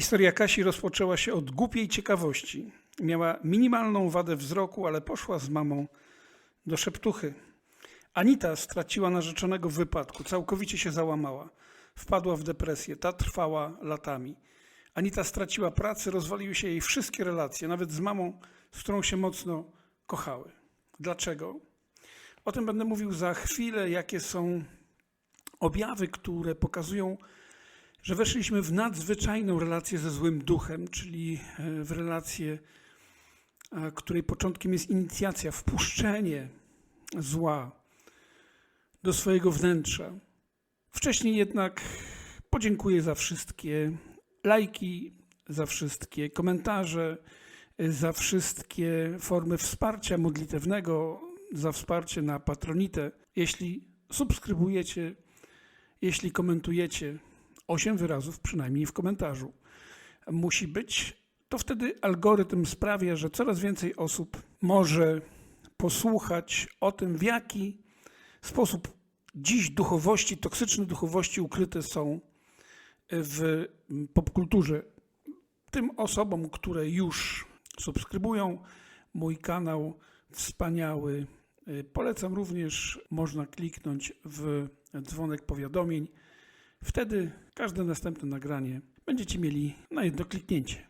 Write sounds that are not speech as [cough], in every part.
Historia Kasi rozpoczęła się od głupiej ciekawości. Miała minimalną wadę wzroku, ale poszła z mamą do szeptuchy. Anita straciła narzeczonego w wypadku, całkowicie się załamała. Wpadła w depresję, ta trwała latami. Anita straciła pracę, rozwaliły się jej wszystkie relacje, nawet z mamą, z którą się mocno kochały. Dlaczego? O tym będę mówił za chwilę, jakie są objawy, które pokazują, że weszliśmy w nadzwyczajną relację ze złym duchem, czyli e, w relację, e, której początkiem jest inicjacja, wpuszczenie zła do swojego wnętrza. Wcześniej jednak podziękuję za wszystkie lajki, za wszystkie komentarze, e, za wszystkie formy wsparcia modlitewnego, za wsparcie na Patronite. Jeśli subskrybujecie, jeśli komentujecie, 8 wyrazów przynajmniej w komentarzu musi być, to wtedy algorytm sprawia, że coraz więcej osób może posłuchać o tym, w jaki sposób dziś duchowości, toksyczne duchowości ukryte są w popkulturze. Tym osobom, które już subskrybują mój kanał, wspaniały, y, polecam również, można kliknąć w dzwonek powiadomień. Wtedy każde następne nagranie będziecie mieli na jedno kliknięcie.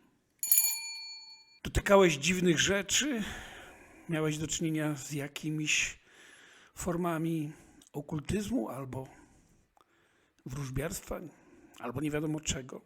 Dotykałeś dziwnych rzeczy? Miałeś do czynienia z jakimiś formami okultyzmu albo wróżbiarstwa, albo nie wiadomo czego.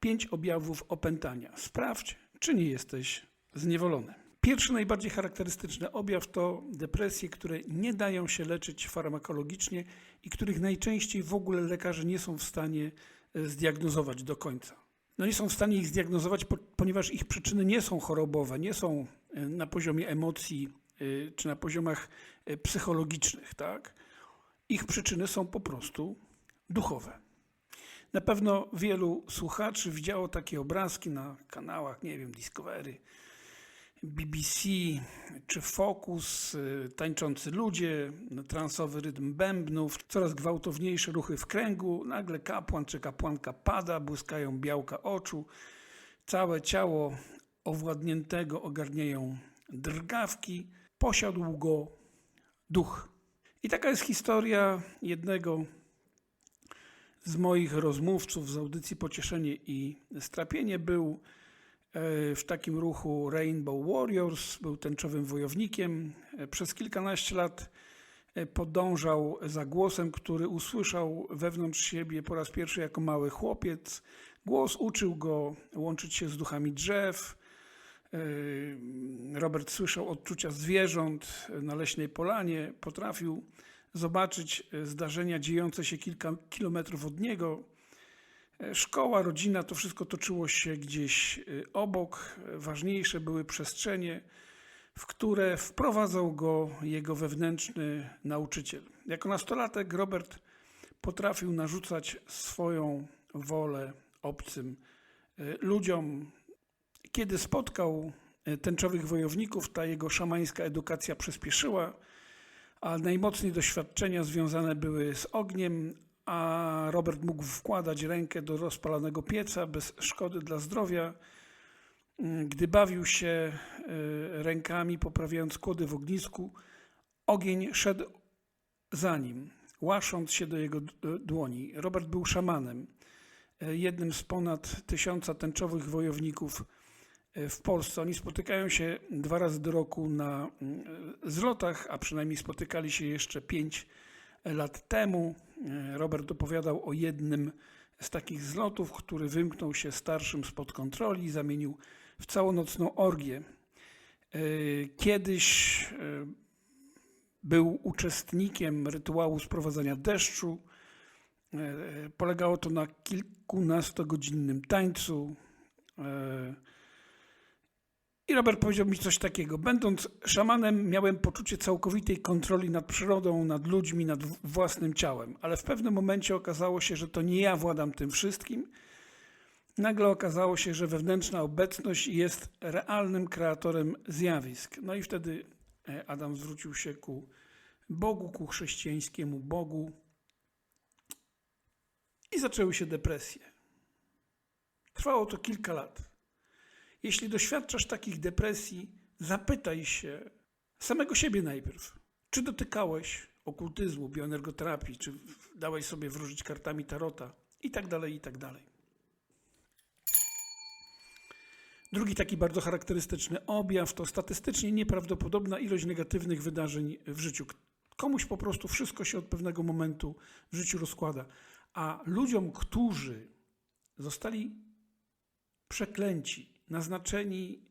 Pięć objawów opętania. Sprawdź, czy nie jesteś zniewolony. Pierwszy, najbardziej charakterystyczny objaw to depresje, które nie dają się leczyć farmakologicznie i których najczęściej w ogóle lekarze nie są w stanie e, zdiagnozować do końca. No nie są w stanie ich zdiagnozować, po- ponieważ ich przyczyny nie są chorobowe, nie są e, na poziomie emocji e, czy na poziomach psychologicznych, tak? Ich przyczyny są po prostu duchowe. Na pewno wielu słuchaczy widziało takie obrazki na kanałach, nie wiem, Discovery, BBC czy Focus, y, tańczący ludzie, transowy rytm bębnów, coraz gwałtowniejsze ruchy w kręgu, nagle kapłan czy kapłanka pada, błyskają białka oczu, całe ciało owładniętego ogarniają drgawki, posiadł go duch. I taka jest historia jednego z moich rozmówców z audycji Pocieszenie i Strapienie. Był w takim ruchu Rainbow Warriors, był tęczowym wojownikiem. E, Przez kilkanaście lat e, podążał za głosem, który usłyszał wewnątrz siebie po raz pierwszy jako mały chłopiec. Głos uczył go łączyć się z duchami drzew. E, Robert słyszał odczucia zwierząt na leśnej polanie, potrafił zobaczyć e, zdarzenia dziejące się kilka kilometrów od niego. Szkoła, rodzina, to wszystko toczyło się gdzieś e, obok. Ważniejsze były przestrzenie, w które wprowadzał go jego wewnętrzny nauczyciel. Jako nastolatek Robert potrafił narzucać swoją wolę obcym e, ludziom. Kiedy spotkał e, tęczowych wojowników, ta jego szamańska edukacja przyspieszyła, a najmocniej doświadczenia związane były z ogniem, a Robert mógł wkładać rękę do rozpalanego pieca bez szkody dla zdrowia. Mm, Gdy bawił się e, rękami, poprawiając kłody w ognisku, ogień szedł za nim, łasząc się do jego d- dłoni. Robert był szamanem, e, jednym z ponad tysiąca tęczowych wojowników e, w Polsce. Oni spotykają się dwa razy do roku na mm, e, zlotach, a przynajmniej spotykali się jeszcze pięć lat temu. E, Robert opowiadał o jednym z takich zlotów, który wymknął się starszym spod kontroli i zamienił w całonocną orgię. E, Kiedyś e, był uczestnikiem rytuału sprowadzania deszczu. Polegało to na kilkunastogodzinnym tańcu. I Robert powiedział mi coś takiego. Będąc szamanem, miałem poczucie całkowitej kontroli nad przyrodą, nad ludźmi, nad własnym ciałem, ale w pewnym momencie okazało się, że to nie ja władam tym wszystkim. Nagle okazało się, że wewnętrzna obecność jest realnym kreatorem zjawisk. No i wtedy e, Adam zwrócił się ku Bogu, ku chrześcijańskiemu Bogu i zaczęły się depresje. Trwało to kilka lat. Jeśli doświadczasz takich depresji, zapytaj się samego siebie najpierw, czy dotykałeś okultyzmu, bioenergoterapii, czy dałeś sobie wróżyć kartami tarota i tak dalej, i tak dalej. Drugi taki bardzo charakterystyczny objaw to statystycznie nieprawdopodobna ilość negatywnych wydarzeń w życiu. Komuś po prostu wszystko się od pewnego momentu w życiu rozkłada, a ludziom, którzy zostali przeklęci, naznaczeni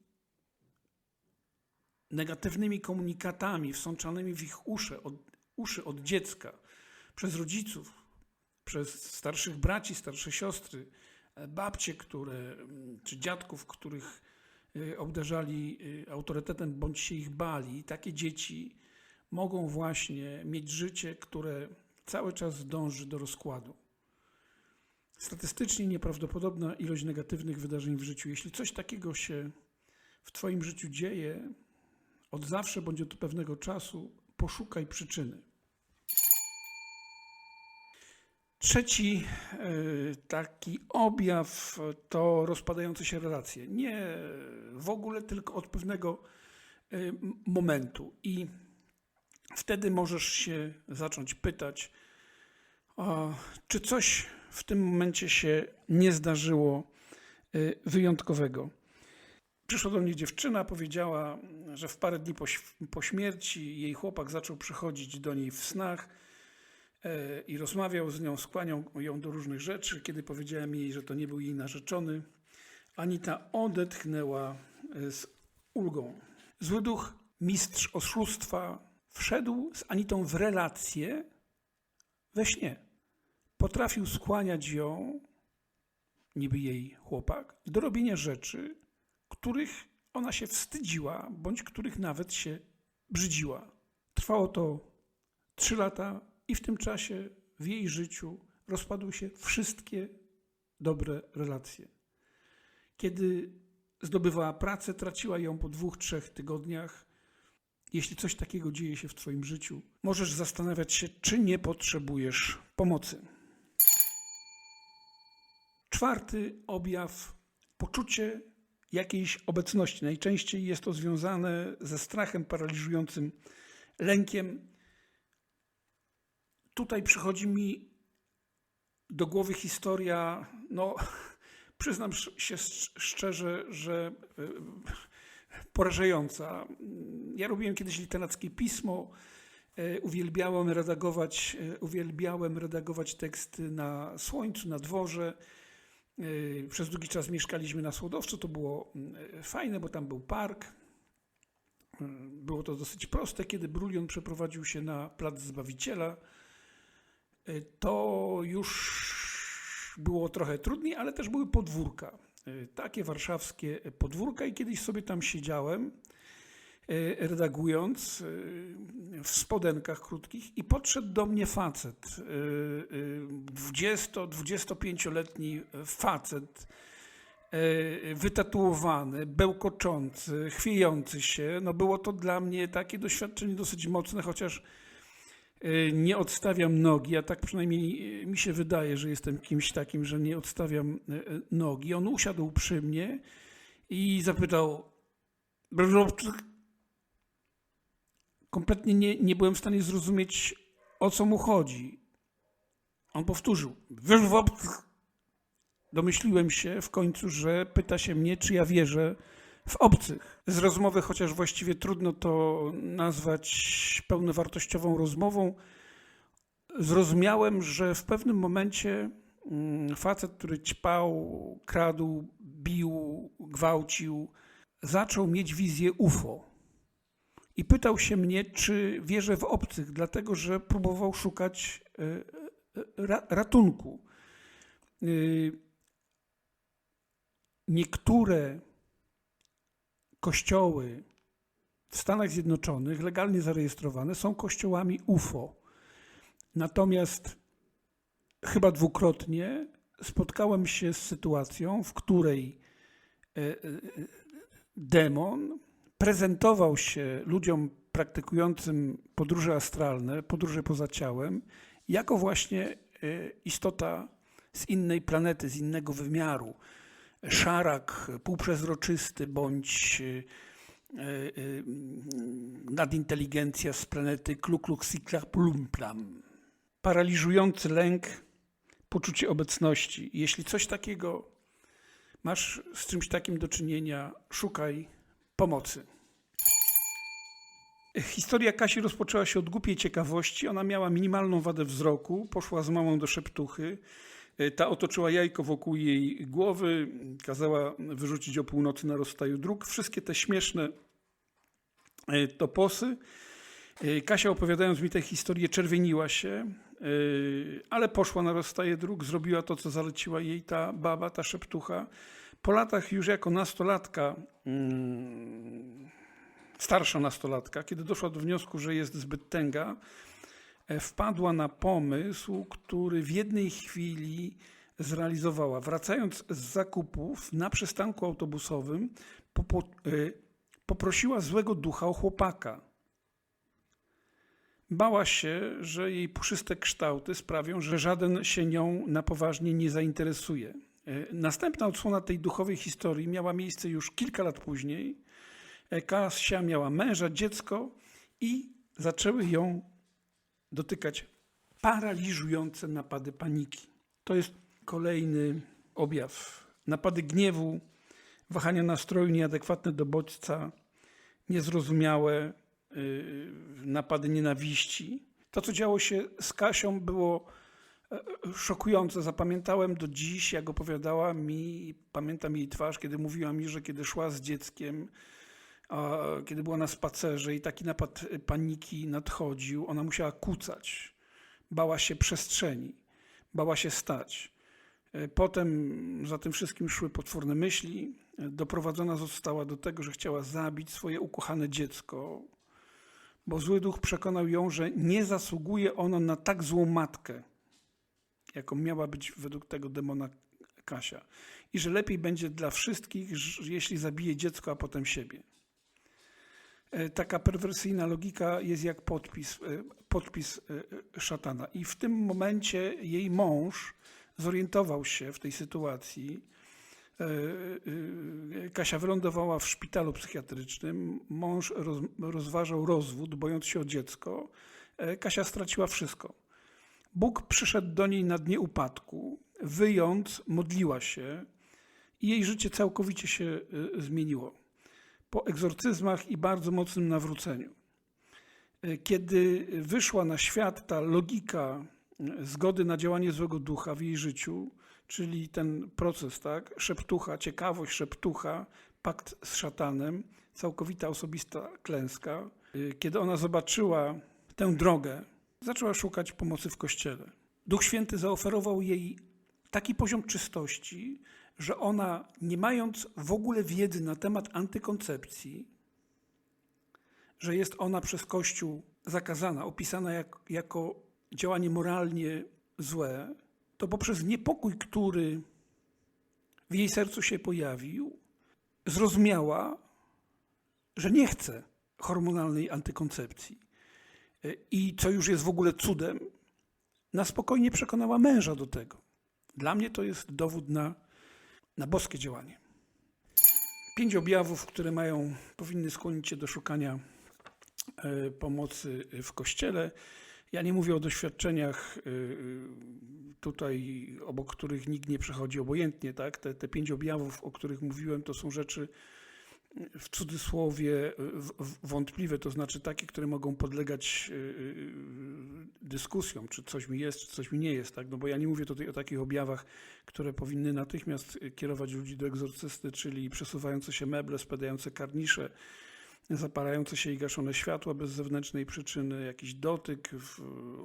negatywnymi komunikatami wsączanymi w ich uszy od, uszy od dziecka, przez rodziców, przez starszych braci, starsze siostry, e, babcie, które, mm, czy dziadków, których y, obdarzali y, autorytetem bądź się ich bali. Takie dzieci mogą właśnie mieć życie, które cały czas dąży do rozkładu. Statystycznie nieprawdopodobna ilość negatywnych wydarzeń w życiu. Jeśli coś takiego się w Twoim życiu dzieje, od zawsze bądź od pewnego czasu, poszukaj przyczyny. Trzeci e, taki objaw to rozpadające się relacje. Nie w ogóle, tylko od pewnego e, momentu. I wtedy możesz się zacząć pytać, czy coś w tym momencie się nie zdarzyło e, wyjątkowego. Przyszła do mnie dziewczyna, powiedziała, że w parę dni po, po śmierci jej chłopak zaczął przychodzić do niej w snach e, i rozmawiał z nią, skłaniał ją do różnych rzeczy. Kiedy powiedziałem jej, że to nie był jej narzeczony, Anita odetchnęła e, z ulgą. Zły duch, mistrz oszustwa, wszedł z Anitą w relację we śnie. Potrafił skłaniać ją, niby jej chłopak, do robienia rzeczy, których ona się wstydziła, bądź których nawet się brzydziła. Trwało to trzy lata i w tym czasie w jej życiu rozpadły się wszystkie dobre relacje. Kiedy zdobywała pracę, traciła ją po dwóch, trzech tygodniach. Jeśli coś takiego dzieje się w Twoim życiu, możesz zastanawiać się, czy nie potrzebujesz pomocy. Czwarty objaw poczucie jakiejś obecności. Najczęściej jest to związane ze strachem paraliżującym, lękiem. Tutaj przychodzi mi do głowy historia, no [laughs] przyznam się szcz- szczerze, że y, porażająca. Ja robiłem kiedyś literackie pismo, y, uwielbiałem redagować, y, uwielbiałem redagować teksty na słońcu, na dworze. Yy, Przez długi czas mieszkaliśmy na Słodowcu, to było mm, fajne, bo tam był park. Yy, Było to dosyć proste. Kiedy Brulion przeprowadził się na Plac Zbawiciela, to już było trochę trudniej, ale też były podwórka. Takie warszawskie podwórka i kiedyś sobie tam siedziałem, redagując yy, w spodenkach krótkich i podszedł do mnie facet, yy, yy, 20-25-letni facet, yy, wytatuowany, bełkoczący, chwiejący się. No było to dla mnie takie doświadczenie dosyć mocne, chociaż nie odstawiam nogi, a tak przynajmniej mi się wydaje, że jestem kimś takim, że nie odstawiam nogi. On usiadł przy mnie i zapytał, kompletnie nie, nie byłem w stanie zrozumieć, o co mu chodzi. On powtórzył. "Wiesz w obcych?" Domyśliłem się w końcu, że pyta się mnie, czy ja wierzę w obcych. Z rozmowy, chociaż właściwie trudno to nazwać pełnowartościową rozmową, zrozumiałem, że w pewnym momencie mm, facet, który ćpał, kradł, bił, gwałcił, zaczął mieć wizję UFO i pytał się mnie, czy wierzę w obcych, dlatego że próbował szukać e, e, ra, ratunku. Y, Niektóre kościoły w Stanach Zjednoczonych, legalnie zarejestrowane, są kościołami UFO. Natomiast chyba dwukrotnie spotkałem się z sytuacją, w której e, e, demon prezentował się ludziom praktykującym podróże astralne, podróże poza ciałem, jako właśnie e, istota z innej planety, z innego wymiaru. szarak półprzezroczysty bądź y, y, nadinteligencja z planety Klu Klux Klan Plum Plam. Paraliżujący lęk, poczucie obecności. Jeśli coś takiego masz z czymś takim do czynienia, szukaj pomocy. Historia Kasi rozpoczęła się od głupiej ciekawości. Ona miała minimalną wadę wzroku, poszła z mamą do szeptuchy. Ta otoczyła jajko wokół jej głowy, kazała wyrzucić o północy na rozstaju dróg. Wszystkie te śmieszne e, toposy. E, Kasia opowiadając mi tę historię czerwieniła się, e, ale poszła na rozstaje dróg, zrobiła to, co zaleciła jej ta baba, ta szeptucha. Po latach już jako nastolatka, mm, starsza nastolatka, kiedy doszła do wniosku, że jest zbyt tęga, e, wpadła na pomysł, który w jednej chwili zrealizowała. Wracając z zakupów na przystanku autobusowym, e, poprosiła złego ducha o chłopaka. Bała się, że jej puszyste kształty sprawią, że żaden się nią na poważnie nie zainteresuje. E, Następna odsłona tej duchowej historii miała miejsce już kilka lat później. E, Kasia miała męża, dziecko i zaczęły ją dotykać paraliżujące napady paniki. To jest kolejny objaw. Napady gniewu, wahania nastroju nieadekwatne do bodźca, niezrozumiałe yy, napady nienawiści. To, co działo się z Kasią, było szokujące. Zapamiętałem do dziś, jak opowiadała mi, pamiętam jej twarz, kiedy mówiła mi, że kiedy szła z dzieckiem, a kiedy była na spacerze i taki napad paniki nadchodził, ona musiała kucać. Bała się przestrzeni, bała się stać. E, Potem za tym wszystkim szły potworne myśli. E, Doprowadzona została do tego, że chciała zabić swoje ukochane dziecko, bo zły duch przekonał ją, że nie zasługuje ono na tak złą matkę, jaką miała być według tego demona Kasia. I że lepiej będzie dla wszystkich, jeśli zabije dziecko, a potem siebie. E, Taka perwersyjna logika jest jak podpis, e, podpis e, szatana. I w tym momencie jej mąż zorientował się w tej sytuacji. Kasia wylądowała w szpitalu psychiatrycznym. Mąż roz, rozważał rozwód, bojąc się o dziecko. Kasia straciła wszystko. Bóg przyszedł do niej na dnie upadku, wyjąc, modliła się i jej życie całkowicie się e, zmieniło po egzorcyzmach i bardzo mocnym nawróceniu. E, Kiedy wyszła na świat ta logika e, zgody na działanie złego ducha w jej życiu, czyli ten proces, tak, szeptucha, ciekawość szeptucha, pakt z szatanem, całkowita osobista klęska. Kiedy ona zobaczyła tę drogę, zaczęła szukać pomocy w kościele. Duch Święty zaoferował jej taki poziom czystości, że ona, nie mając w ogóle wiedzy na temat antykoncepcji, że jest ona przez Kościół zakazana, opisana jak, jako działanie moralnie złe, to poprzez niepokój, który w jej sercu się pojawił, zrozumiała, że nie chce hormonalnej antykoncepcji. I co już jest w ogóle cudem, na spokojnie przekonała męża do tego. Dla mnie to jest dowód na, na boskie działanie. Pięć objawów, które mają, powinny skłonić cię do szukania e, pomocy w kościele. Ja nie mówię o doświadczeniach e, tutaj, obok których nikt nie przechodzi obojętnie. Tak? Te, te pięć objawów, o których mówiłem, to są rzeczy w cudzysłowie w- wątpliwe, to znaczy takie, które mogą podlegać y, y, dyskusjom, czy coś mi jest, czy coś mi nie jest, tak? No bo ja nie mówię tutaj o takich objawach, które powinny natychmiast kierować ludzi do egzorcysty, czyli przesuwające się meble, spadające karnisze, zapalające się i gaszone światła bez zewnętrznej przyczyny, jakiś dotyk,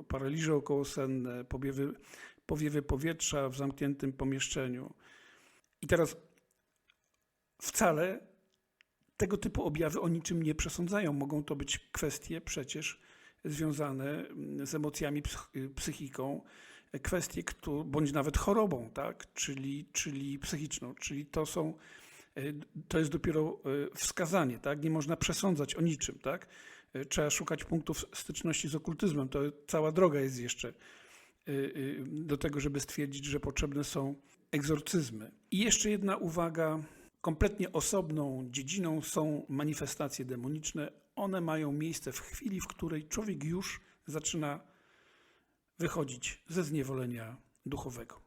paraliże okołosenne, powiewy, powiewy powietrza w zamkniętym pomieszczeniu. I teraz wcale tego typu objawy o niczym nie przesądzają. Mogą to być kwestie przecież związane mm, z emocjami, y, psychiką, kwestie, któ- bądź nawet chorobą, tak? czyli, czyli psychiczną. Czyli to są, e, to jest dopiero e, wskazanie, tak? Nie można przesądzać o niczym, tak? Trzeba szukać punktów styczności z okultyzmem. To cała droga jest jeszcze do tego, żeby stwierdzić, że potrzebne są egzorcyzmy. I jeszcze jedna uwaga. Kompletnie osobną dziedziną są manifestacje demoniczne. One mają miejsce w chwili, w której człowiek już zaczyna wychodzić ze zniewolenia duchowego.